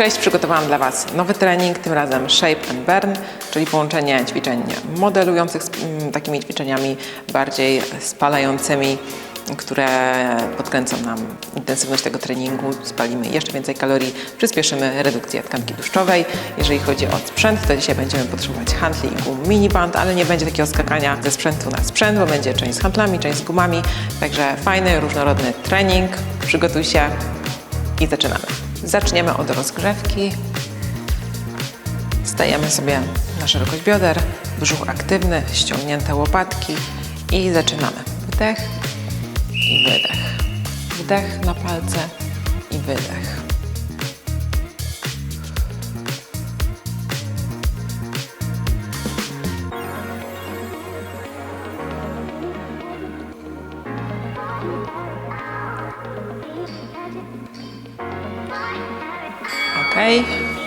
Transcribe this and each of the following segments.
Cześć, przygotowałam dla Was nowy trening, tym razem Shape and Burn, czyli połączenie ćwiczeń modelujących z mm, takimi ćwiczeniami bardziej spalającymi, które podkręcą nam intensywność tego treningu, spalimy jeszcze więcej kalorii, przyspieszymy redukcję tkanki tłuszczowej. Jeżeli chodzi o sprzęt, to dzisiaj będziemy potrzebować handli i gum miniband, ale nie będzie takiego skakania ze sprzętu na sprzęt, bo będzie część z handlami, część z gumami, także fajny, różnorodny trening. Przygotuj się i zaczynamy. Zaczniemy od rozgrzewki. Stajemy sobie na szerokość bioder, brzuch aktywny, ściągnięte łopatki i zaczynamy. Wdech i wydech. Wdech na palce i wydech.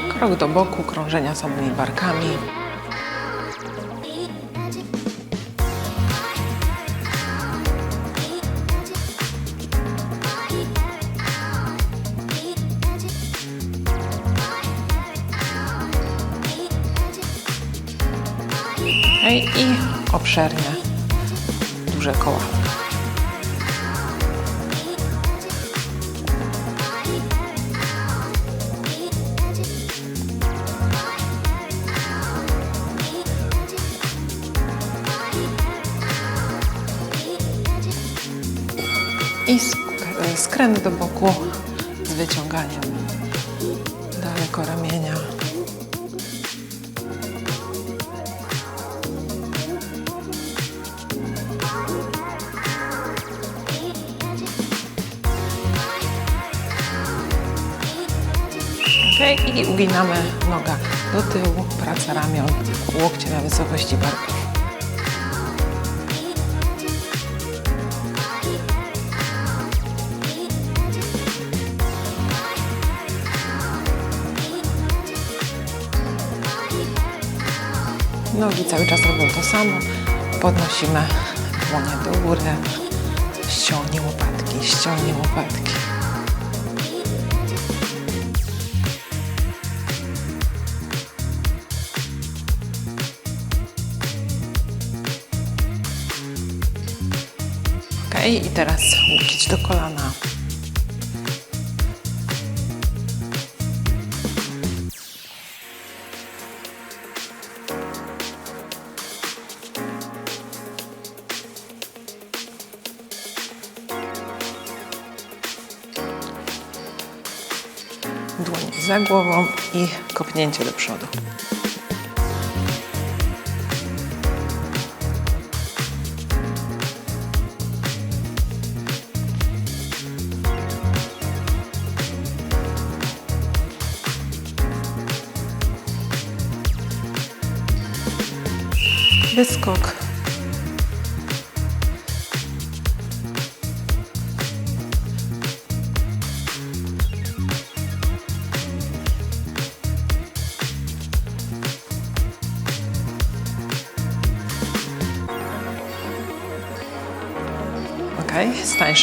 Krok do boku, krążenia samymi barkami. I obszernie duże koła. Skręt do boku z wyciąganiem daleko ramienia. Ok, i uginamy noga do tyłu, praca ramion, łokcie na wysokości barków. Nogi cały czas robią to samo. Podnosimy dłonie do góry. Ściągnij łopatki, ściągnij łopatki. Ok, i teraz łokieć do kolana. Za głową i kopnięcie do przodu.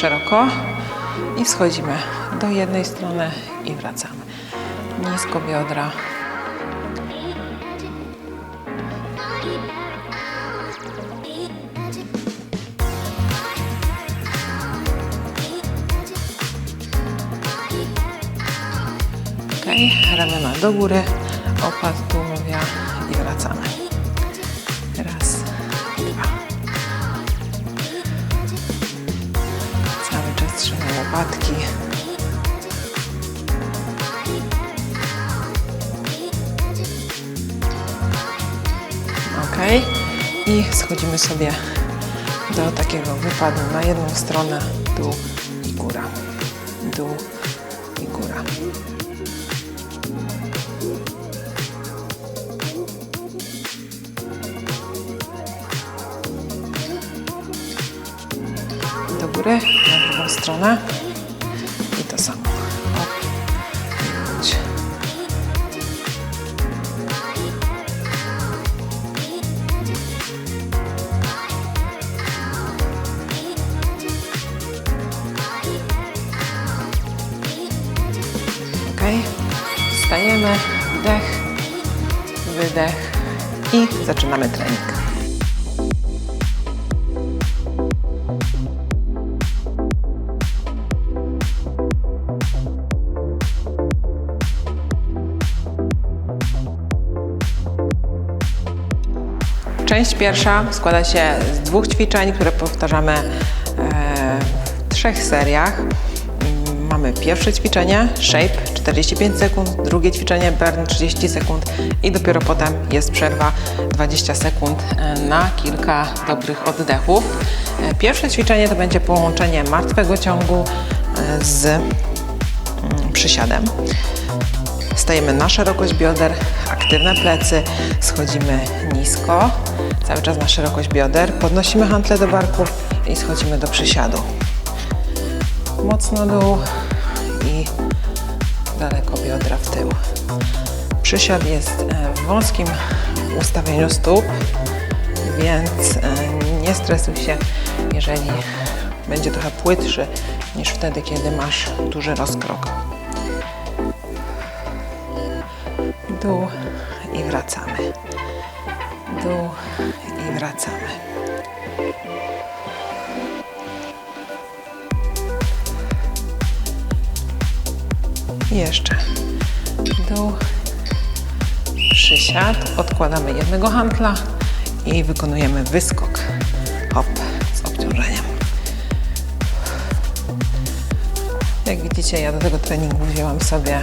Szeroko i schodzimy do jednej strony i wracamy. Nisko biodra. Ok, ramiona do góry, opad tułowia i wracamy. Łopatki. Ok. I schodzimy sobie do takiego wypadu na jedną stronę, dół i góra. Dół i góra. Do góry, na drugą stronę. I to samo. Op. I chodź. Ok. Staj Wstajemy, wdech, wydech i zaczynamy trening. Pierwsza składa się z dwóch ćwiczeń, które powtarzamy e, w trzech seriach. Mm, Mamy pierwsze ćwiczenie, shape 45 sekund, drugie ćwiczenie burn 30 sekund i dopiero potem jest przerwa 20 sekund e, na kilka dobrych oddechów. E, Pierwsze ćwiczenie to będzie połączenie martwego ciągu z mm, przysiadem. Stajemy na szerokość bioder, aktywne plecy, schodzimy nisko, cały czas na szerokość bioder, podnosimy hantle do barków i schodzimy do przysiadu. Mocno dół i daleko biodra w tył. Przysiad jest e, w wąskim ustawieniu stóp, więc e, nie stresuj się, jeżeli będzie trochę płytszy niż wtedy, kiedy masz duży rozkrok. dół i wracamy. Dół i wracamy. Jeszcze dół, przysiad, odkładamy jednego hantla i wykonujemy wyskok. Hop, z obciążeniem. Jak widzicie, ja do tego treningu wzięłam sobie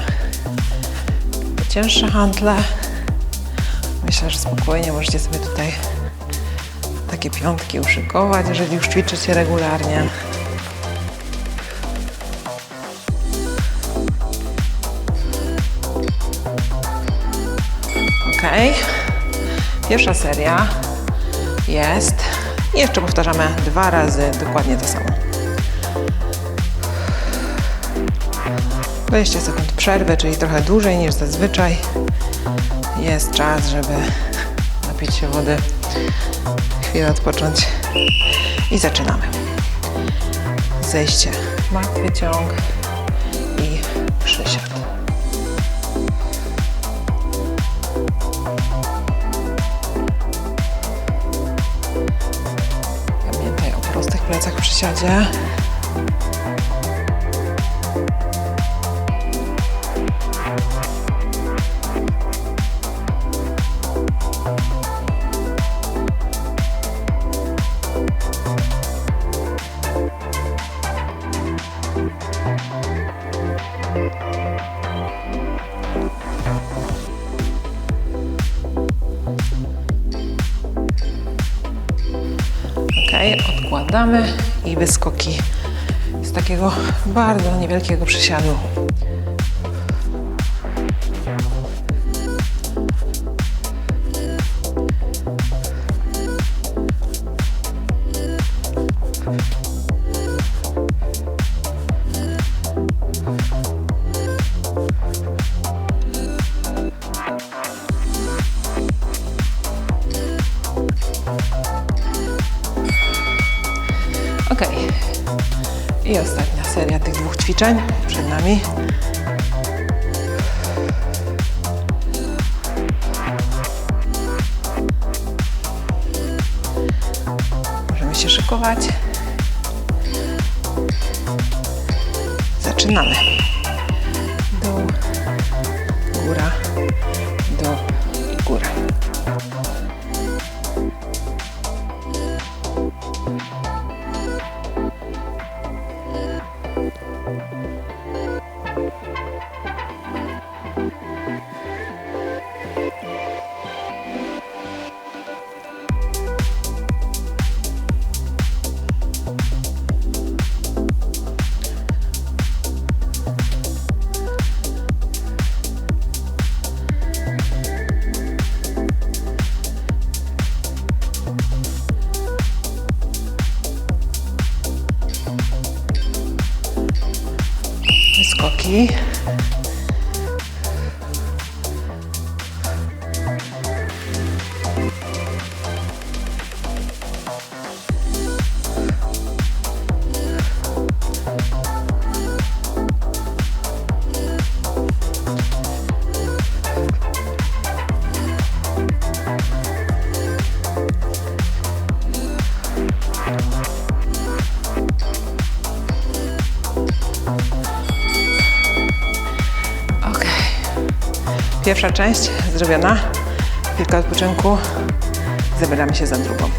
cięższe handle. Myślę, że spokojnie możecie sobie tutaj takie piątki uszykować, jeżeli już ćwiczycie regularnie. Ok. Pierwsza seria jest. I jeszcze powtarzamy dwa razy dokładnie to samo. 20 sekund przerwy, czyli trochę dłużej niż zazwyczaj. Jest czas, żeby napić się wody, chwilę odpocząć i zaczynamy. Zejście, martwy ciąg i przysiad. Pamiętaj o prostych plecach w przysiadzie. Odkładamy i wyskoki z takiego bardzo niewielkiego przysiadu. Tych pierwsza część zrobiona. Chwilka odpoczynku. Zabieramy się za drugą.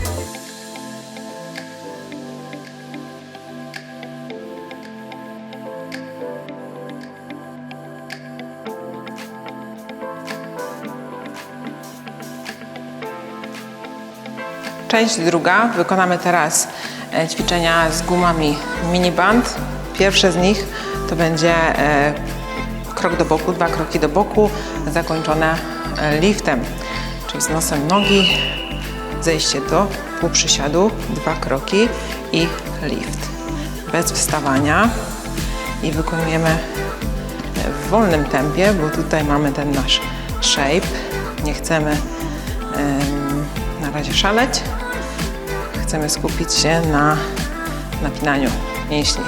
Część druga. Wykonamy teraz e, ćwiczenia z gumami miniband. Pierwsze z nich to będzie e, krok do boku, dwa kroki do boku, zakończone e, liftem, czyli z nosem nogi, zejście do półprzysiadu, dwa kroki i lift. Bez wstawania i wykonujemy w wolnym tempie, bo tutaj mamy ten nasz shape. Nie chcemy em, na razie szaleć. Chcemy skupić się na napinaniu mięśni.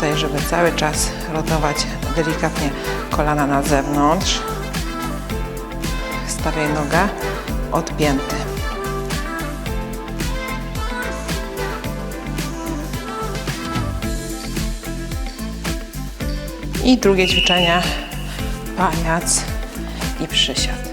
Pamiętaj, żeby cały czas rotować delikatnie kolana na zewnątrz. Stawiaj nogę od pięty. I drugie ćwiczenie, pajac i przysiad.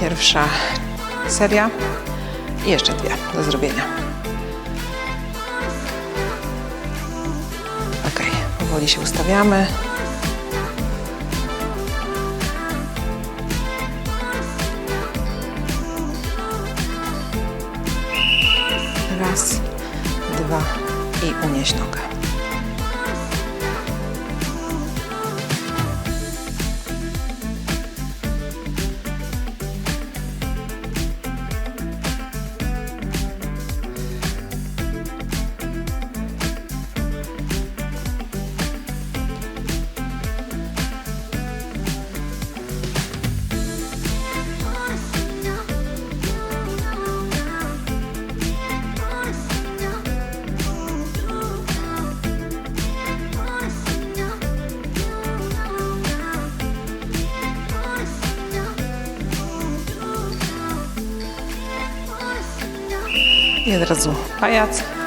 Pierwsza seria i jeszcze dwie do zrobienia. Ok, powoli się ustawiamy. Raz, dwa i unieś nogę. I od razu pajac.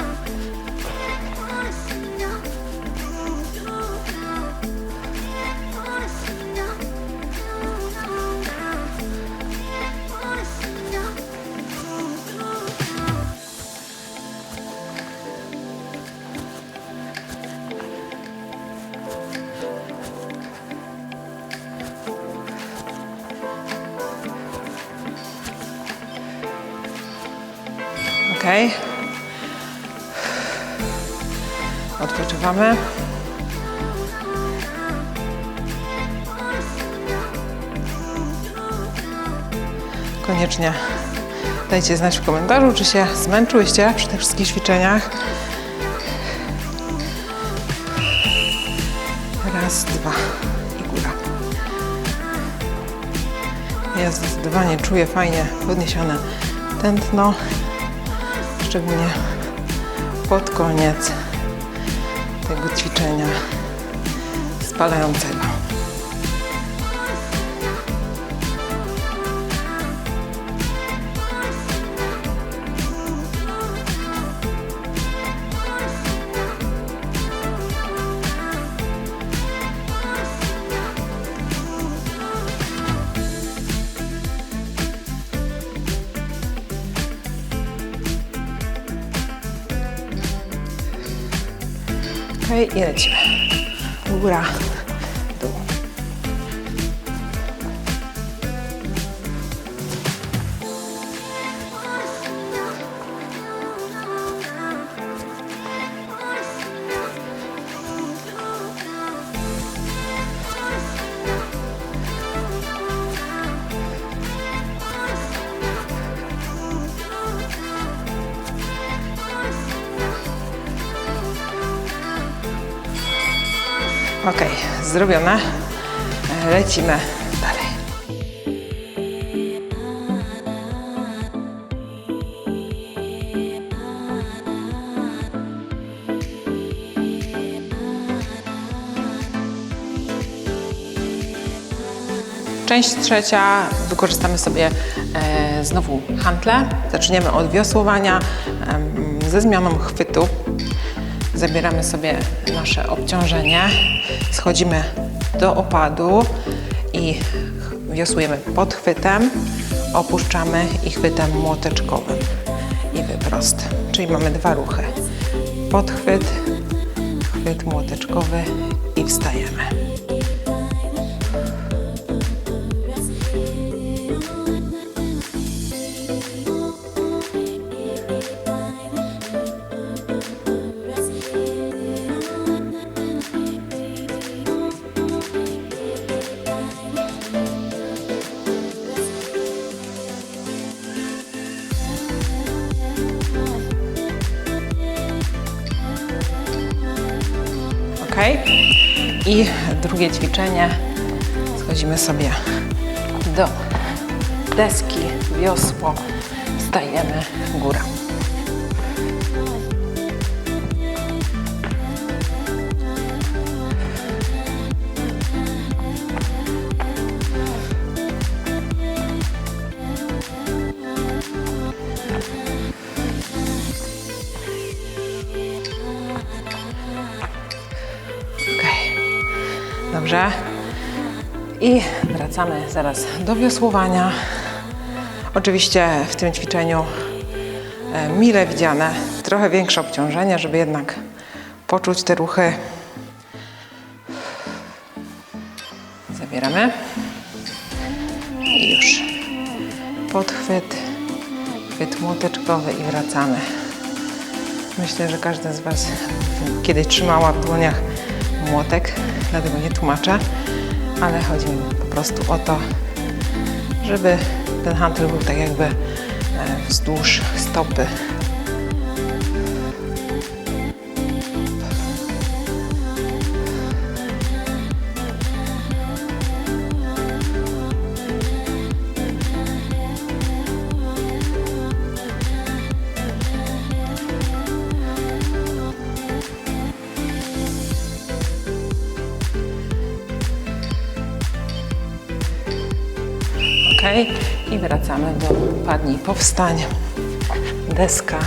Koniecznie dajcie znać w komentarzu, czy się zmęczyłyście przy tych wszystkich ćwiczeniach. Raz, dwa i góra. Ja zdecydowanie czuję fajnie podniesione tętno, szczególnie pod koniec tego ćwiczenia spalającego. Okej, i lecimy. Góra, zrobione. E, Lecimy dalej. Część trzecia, wykorzystamy sobie e, znowu hantle. Zaczniemy od wiosłowania em, ze zmianą chwytu. Zabieramy sobie nasze obciążenie, schodzimy do opadu i wiosłujemy pod chwytem, opuszczamy i chwytem młoteczkowym i wyprost. Czyli mamy dwa ruchy. Podchwyt, chwyt młoteczkowy i wstajemy. Drugie ćwiczenie. Schodzimy sobie do deski, wiosło, stajemy góra. I wracamy zaraz do wiosłowania. Oczywiście w tym ćwiczeniu e, mile widziane trochę większe obciążenie, żeby jednak poczuć te ruchy. Zabieramy. I już. Podchwyt, chwyt młoteczkowy i wracamy. Myślę, że każda z Was kiedyś trzymała w dłoniach młotek, dlatego nie tłumaczę, ale chodzi mi po prostu o to, żeby ten hantel był tak jakby e, wzdłuż stopy. Wracamy do padnij powstań. Deska,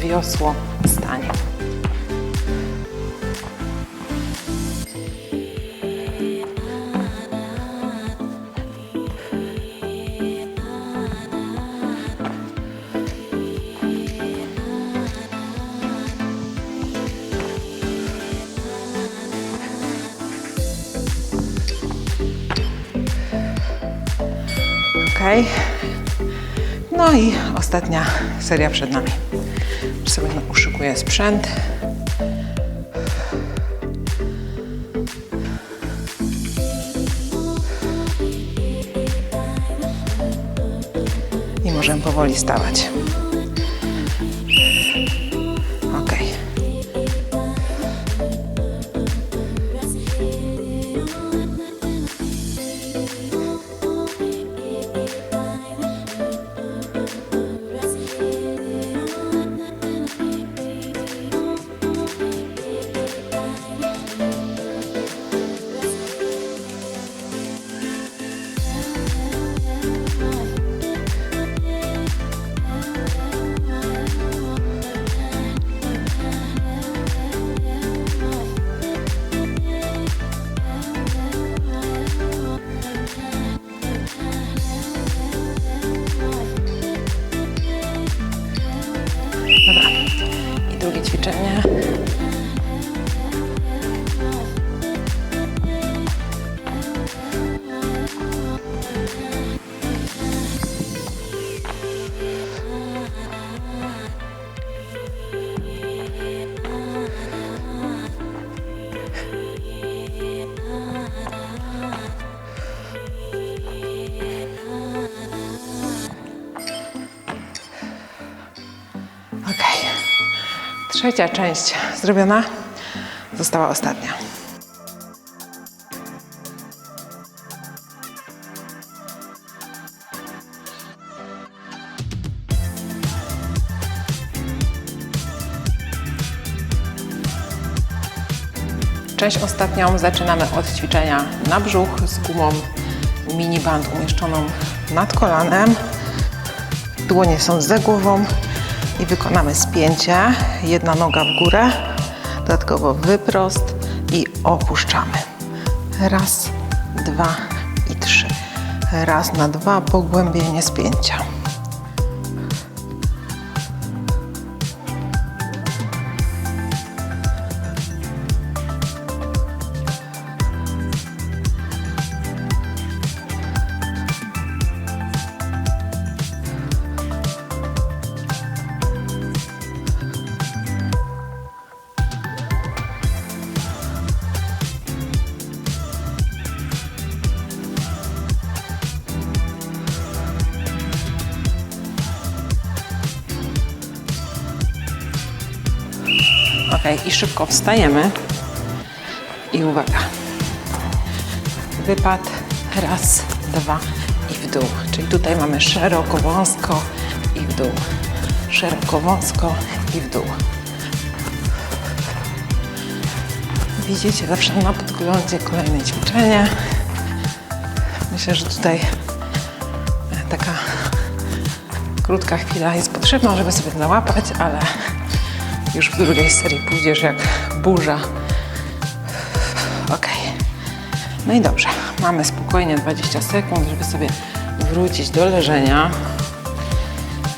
wiosło, stań. Ok. No i ostatnia seria przed nami. Już sobie uszykuję sprzęt. I możemy powoli stawać. Trzecia część zrobiona, została ostatnia. Część ostatnią zaczynamy od ćwiczenia na brzuch z gumą mini band umieszczoną nad kolanem. Dłonie są za głową i wykonamy spięcie. Jedna noga w górę, dodatkowo wyprost i opuszczamy. Raz, dwa i trzy. Raz na dwa, pogłębienie spięcia. I szybko wstajemy. I uwaga. Wypad. Raz, dwa i w dół. Czyli tutaj mamy szeroko, wąsko i w dół. Szeroko, wąsko i w dół. Widzicie zawsze na podglądzie kolejne ćwiczenie. Myślę, że tutaj e, taka krótka chwila jest potrzebna, żeby sobie załapać, ale już w drugiej serii pójdziesz jak burza. Ok. No i dobrze. Mamy spokojnie 20 sekund, żeby sobie wrócić do leżenia,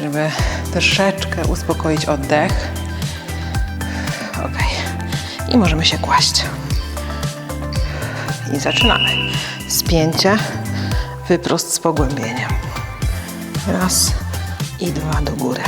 żeby troszeczkę uspokoić oddech. Ok. I możemy się kłaść. I zaczynamy. Spięcie, wyprost z pogłębieniem. Raz i dwa do góry.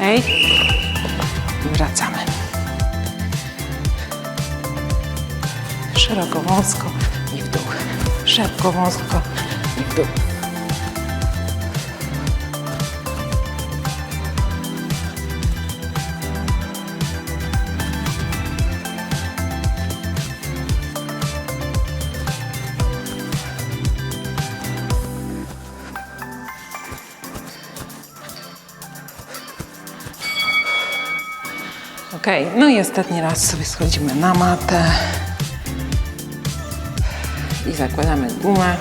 Ok. Wracamy. Szeroko, wąsko i w dół. Szeroko, wąsko i w dół. Ok, no i ostatni raz sobie schodzimy na matę i zakładamy gumę.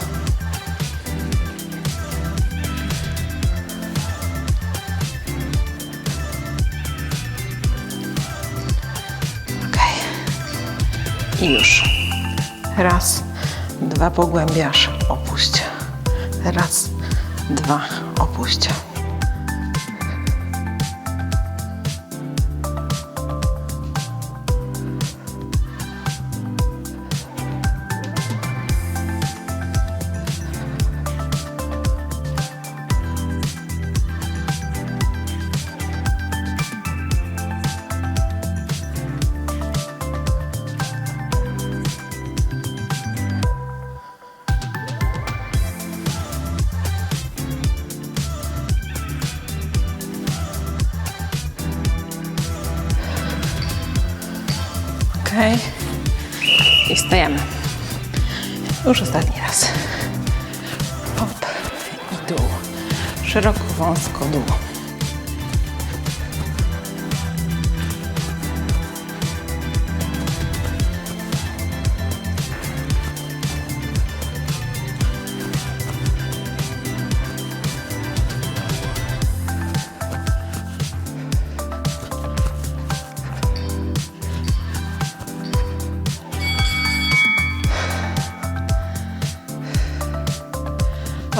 Ok, i już. Raz, dwa pogłębiasz, opuść. Raz, dwa, opuść.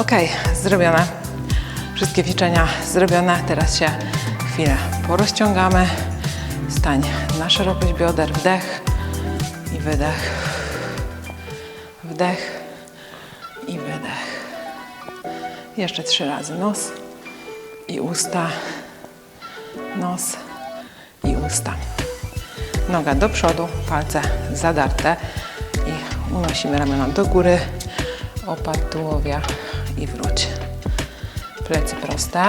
Ok, zrobione. Wszystkie ćwiczenia zrobione. Teraz się chwilę porozciągamy. Stań na szerokość bioder. Wdech i wydech. Wdech i wydech. Jeszcze trzy razy nos i usta, nos i usta. Noga do przodu, palce zadarte i unosimy ramiona do góry, opat tułowia i wróć. Plecy proste.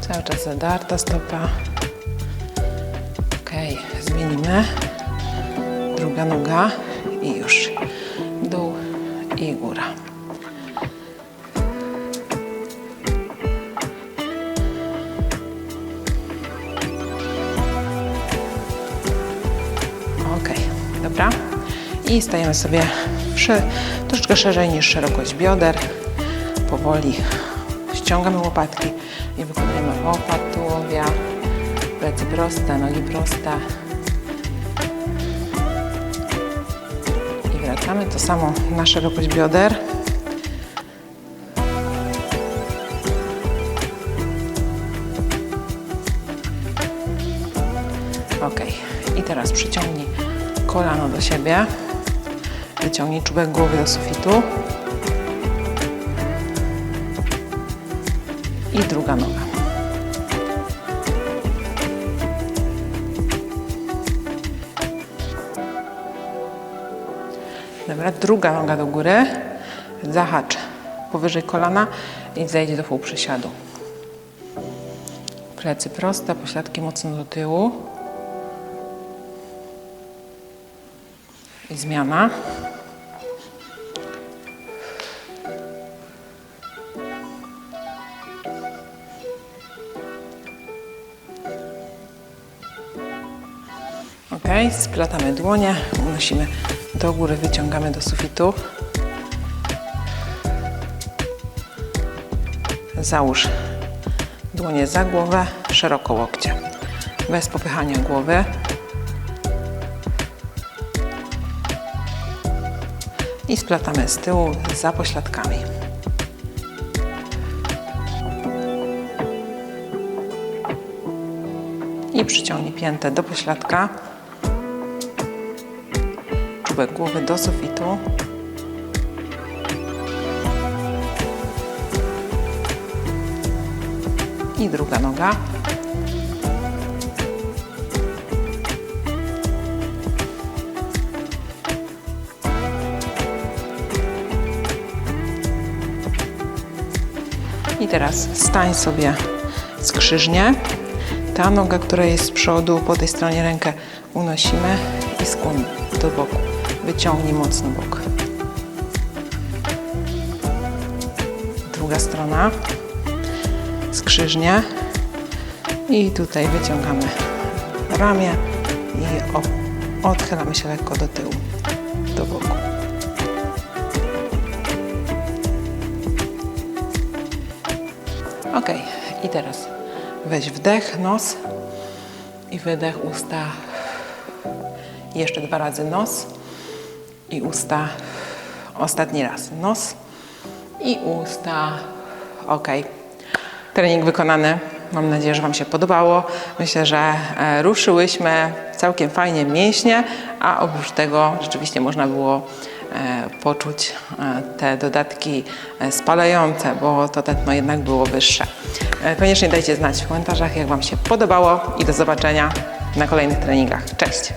Cały czas zadarta stopa. Ok, zmienimy. Druga noga i już. Dół i góra. I stajemy sobie przy, troszeczkę szerzej niż szerokość bioder. Powoli ściągamy łopatki i wykonujemy opat tułowia. Plecy proste, nogi proste. I wracamy to samo na szerokość bioder. Ok. I teraz przyciągnij kolano do siebie. Wyciągnij czubek głowy do sufitu. I druga noga. Dobra, druga noga do góry. Zahacz powyżej kolana i zejdź do półprzysiadu. Plecy proste, pośladki mocno do tyłu. I zmiana. Ok, splatamy dłonie, unosimy do góry, wyciągamy do sufitu. Załóż dłonie za głowę, szeroko łokcie. Bez popychania głowy. I splatamy z tyłu za pośladkami. I przyciągnij piętę do pośladka. Czubek głowy do sufitu. I druga noga. I teraz stań sobie skrzyżnie. Ta noga, która jest z przodu, po tej stronie rękę unosimy i skłoń do boku. Wyciągnij mocno bok. Druga strona. Skrzyżnie. I tutaj wyciągamy ramię i odchylamy się lekko do tyłu, do boku. Ok, i teraz weź wdech, nos i wydech, usta. Jeszcze dwa razy nos i usta. Ostatni raz nos i usta. Ok. Trening wykonany. Mam nadzieję, że Wam się podobało. Myślę, że e, ruszyłyśmy całkiem fajnie mięśnie, a oprócz tego rzeczywiście można było e, poczuć e, te dodatki spalające, bo to tętno jednak było wyższe. Koniecznie dajcie znać w komentarzach, jak Wam się podobało i do zobaczenia na kolejnych treningach. Cześć!